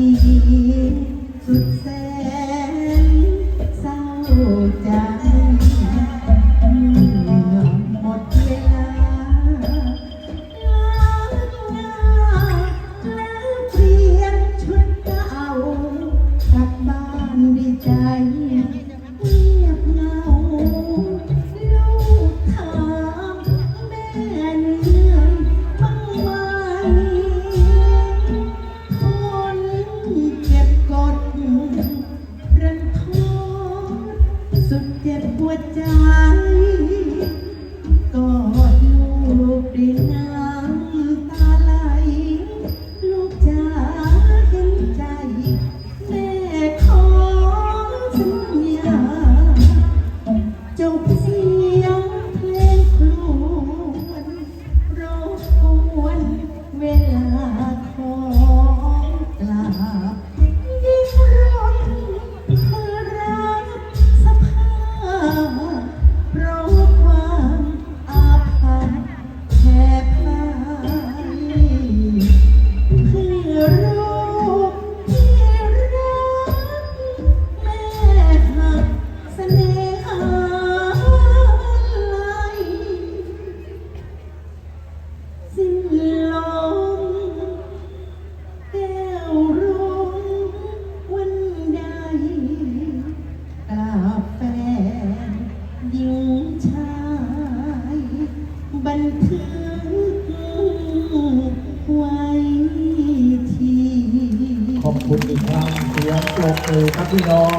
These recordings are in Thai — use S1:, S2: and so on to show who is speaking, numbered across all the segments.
S1: ดี ไว้ที
S2: ขอบคุณอีกครั้งเสียงปรบมือครับพี่น้อง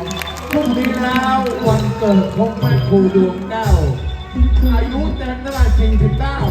S2: พรุ่งนี้แล้ววันเกิดของแม่ครูดวงเก้าอายุเต็มเท่าไหร่49
S1: แปดเอง